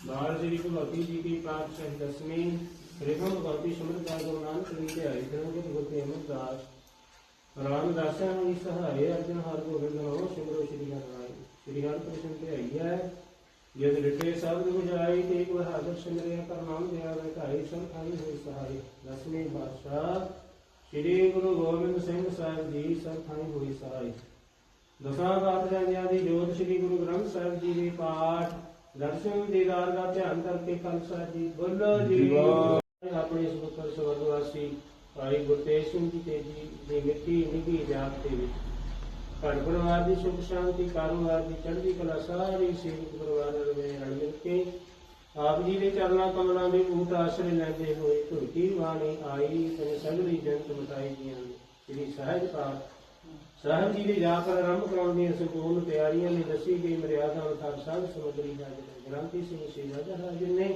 ਵਾਹਿਗੁਰੂ ਜੀ ਓਮ ਜੀ ਕੀ ਪਾਤਸ਼ਾਹੀ ਦਸਵੀਂ ਸ੍ਰੀ ਗੁਰੂ ਭਗਵਤੀ ਸਮਰਦਾ ਗੁਰੂ ਨਾਨਕ ਦੇਵ ਜੀ ਆਈ ਜਨ ਗੁਰੂ ਗੁਰੂ ਅਮਰਦਾਸ ਰਾਮਦਾਸਾਂ ਦੀ ਸਹਾਈ ਅਰਜਨ ਹਰ ਗੋਬਿੰਦ ਨਮੋ ਸਿਮਰੋ ਸ੍ਰੀ ਹਰਿ ਸ੍ਰੀ ਹਰਿ ਕ੍ਰਿਸ਼ਨ ਤੇ ਆਈ ਹੈ ਜਦ ਰਿਟੇ ਸਬਦ ਬੁਝਾਈ ਤੇ ਇੱਕ ਬਹਾਦਰ ਸਿਮਰਿਆ ਕਰ ਨਾਮ ਦਿਆ ਵੇ ਧਾਈ ਸਭ ਹੋਈ ਸਹਾਈ ਦਸਵੇਂ ਪਾਤਸ਼ਾਹ ਸ੍ਰੀ ਗੁਰੂ ਗੋਬਿੰਦ ਸਿੰਘ ਸਾਹਿਬ ਜੀ ਥਾਈ ਹੋਈ ਸਹਾਈ। ਦਸਾਂ ਪਾਤਸ਼ਾਹਾਂ ਦੀ ਜੋਤ ਸ੍ਰੀ ਗੁਰੂ ਗ੍ਰੰਥ ਸਾਹਿਬ ਜੀ ਦੇ ਪਾਠ ਦਰਸ਼ਨ ਦੀਦਾਰ ਦਾ ਧਿਆਨ ਕਰਕੇ ਕਲਸਾ ਜੀ ਬੋਲੋ ਜੀ। ਆਪਣੇ ਇਸ ਪੁੱਤਰ ਸਵਰਗਵਾਸੀ ਭਾਈ ਗੁਰਤੇਜ ਸਿੰਘ ਜੀ ਤੇ ਜੀ ਦੀ ਮਿੱਟੀ ਨਿੱਘੀ ਜਾਤ ਦੇ ਵਿੱਚ। ਘਰ ਪਰਿਵਾਰ ਦੀ ਸੁਖ ਸ਼ਾਂਤੀ ਕਾਰੋਬਾਰ ਦੀ ਚੜ੍ਹਦੀ ਕਲਾ ਸਾਰੀ ਸੇਵਕ ਪਰਿਵਾਰ ਦੇ ਰਲ ਮਿਲ ਕੇ ਆਪ ਜੀ ਦੇ ਚਰਨਾਂ ਕਮਲਾਂ ਦੇ ਊਟ ਆਸਰੇ ਲੈਂਦੇ ਹੋਏ ਧੁਰਤੀ ਬਾਣੀ ਆਈ ਤੇ ਸਗਲੀ ਜੰਤ ਮਟਾਈ ਦੀਆਂ ਸ੍ਰੀ ਸਹਿਜ ਪਾਠ ਸਾਹਿਬ ਜੀ ਦੇ ਜਾਪ ਆਰੰਭ ਕਰਾਉਣ ਦੀਆਂ ਸੰਪੂਰਨ ਤਿਆਰੀਆਂ ਨੇ ਦੱਸੀ ਗਈ ਮਰਿਆਦਾ ਅਨੁਸਾਰ ਸਭ ਸਮਗਰੀ ਹਾਜ਼ਰ ਗ੍ਰੰਥੀ ਸਿੰਘ ਸੇਵਾ ਦਾ ਹਾਜ਼ਰ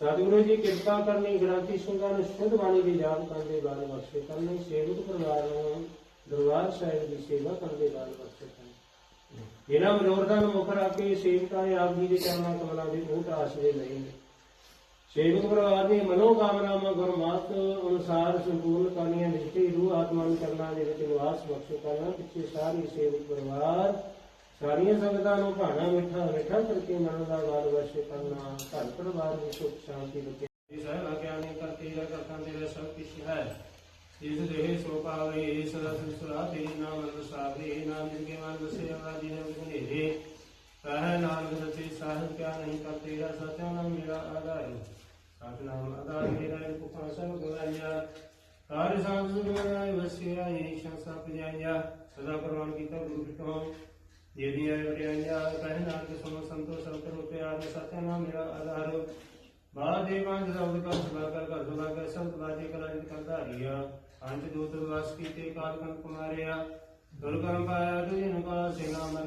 ਸਤਿਗੁਰੂ ਜੀ ਕਿਰਪਾ ਕਰਨੀ, ਗ੍ਰੰਥੀ ਸਿੰਘਾਂ ਨੂੰ ਸ਼ੁੱਧ ਬਾਣੀ ਦੀ ਯਾਦ ਕਰਨ ਦੇ ਬਾਰੇ ਬਖਸ਼ੇ ਕਰਨੀ, ਸੇਵਕ ਪਰਿਵਾਰ ਨੂੰ ਦਰਬਾਰ ਸਾਹਿਬ ਦੀ ਸੇਵਾ ਕਰਨ ਦੇ ਬਾਰੇ ਬਖਸ਼ੇ ਕਰਨੀ। ਇਹਨਾਂ ਮਨੋਰਥਾਂ ਨੂੰ ਮੁੱਖ ਰੱਖ ਕੇ ਸੇਵਕਾਂ ਨੇ ਆਪ ਜੀ ਦੇ ਚਰਨਾਂ ਕਮਲਾਂ ਦੇ ਓਟ ਆਸਰੇ ਲਏ ਨੇ। ਸੇਵਕ ਪਰਿਵਾਰ ਦੀ ਮਨੋ ਗੁਰਮਤ ਅਨੁਸਾਰ ਸੰਪੂਰਨ ਕਰਨੀਆਂ ਨਿਸ਼ਚੈ ਰੂਹ ਆਤਮਾ ਨੂੰ ਕਰਨਾ ਦੇ ਵਿੱਚ ਨਿਵਾਸ ਬਖਸ਼। ਕਰਨਾ ਪਿੱਛੇ ਸਾਰੀ ਸੇਵਕ ਪਰਿਵਾਰ, ਸਾਰੀਆਂ ਸੰਗਤਾਂ ਨੂੰ ਭਾਣਾ ਮਿੱਠਾ ਮਿੱਠਾ ਕਰਕੇ ਮਨ ਦਾ ਵਾਰ ਵਰਸ਼ ਕਰਨਾ, ਘਰ ਪਰਿਵਾਰ ਦੀ ਸੁਖ ਸ਼ਾਂਤੀ ਬਖਸ਼ੇ। ਜੀ ਸਾਹਿਬ, ਆਗਿਆਨੀ ਕਰਤੇ ਜਾ ਕਰਤਾਂ ਤੇਰਾ ਸਭ ਕੁਛ ਹੈ ਜਿਸ ਦੇਹ ਸੋ ਪਾਵੇ ਇਸ ਰਸ ਸੁਰਾ ਤੇਰੀ ਨਾਮ ਰਸਾਵੇ ਨਾਮ ਜਿਨਕੇ ਮਨ ਵਸੇ ਆਦੀ ਹੈ ਬਨੇਰੇ ਕਹਿ ਨਾਨਕ ਸੱਚੇ ਸਾਹਿਬ ਕਿਆ ਨਹੀਂ ਕਰ ਤੇਰਾ ਸਤਿ ਨਾਮ ਮੇਰਾ ਆਧਾਰ। ਸਤਿਨਾਮ ਆਧਾਰ ਮੇਰਾ ਪੁਖਾ ਸਭ ਗਵਾਇਆ ਕਾਰਿ ਸਾਧ ਸੁਗਰਾਇ ਵਸਿਆ ਇਹ ਸ਼ੰਸਾ ਪਜਾਇਆ ਸਦਾ ਪ੍ਰਵਾਨ ਕੀਤਾ ਗੁਰੂ ਪਿਟੋ ਜਿਹਦੀ ਆਇ ਵਰਿਆਇਆ ਕਹਿ ਨਾਨਕ ਸਮੋ ਸੰਤੋ ਸਭ ਕਰੋ ਪਿਆਰ ਸਤਿ ਨਾਮ ਮੇਰਾ ਆਧਾਰ। ਬਾਦ ਦੇ ਪੰਜ ਸ਼ਬਦ ਕਰ ਸਦਾ ਕਰ, ਘਰ ਸਦਾ ਕਰ ਸੰਤ ਬਾਜੇ ਕਲਾ ਜਿਤ ਕਰ ਧਾਰੀਆ ਪੰਜ ਦੂਤ ਵਾਸ ਕੀਤੇ ਕਾਲ ਕੰਨ ਕੁਮਾਰਿਆ ਦੁਰਗਮ ਪਾਇਆ ਤੁਝ ਨੂੰ ਕਾ ਸੇਨਾ